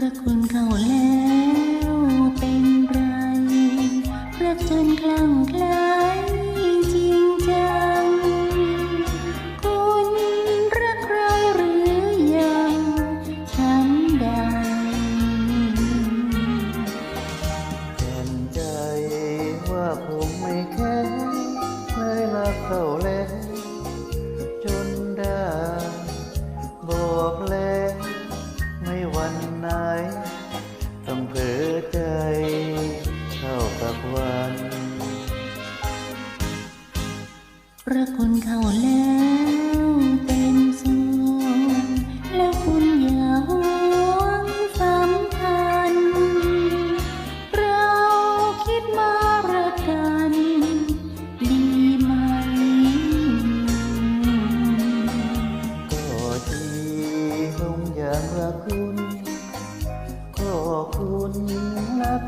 ระคุณเขาแล้วเป็นไรรักจนคลั่งไคล้จริงจัง คุณรักเราหรือยังฉันใดแทนใจว่าผมไม่แค่เลยรักเขาแล้ว วันไหนต้องเผลอใจเท่ากับวันรักคุณเขาแล้ว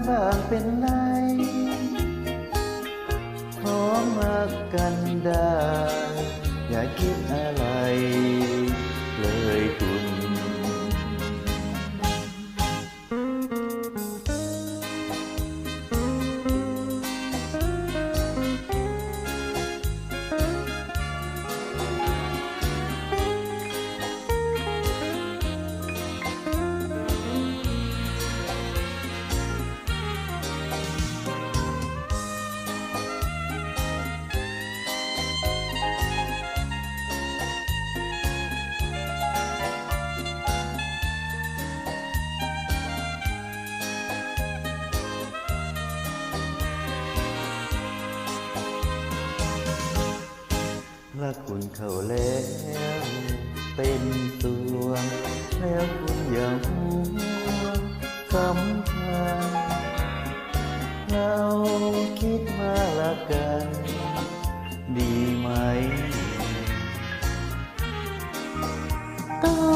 บ้างเป็นไรท้อมากกันได้ อย่าคิดอะไร เลยคุณ คุณเข้าแล้วเป็นสวง แล้วคุณอย่าห่วงสำคัญเราคิดมาละกัน ดีไหมต้อง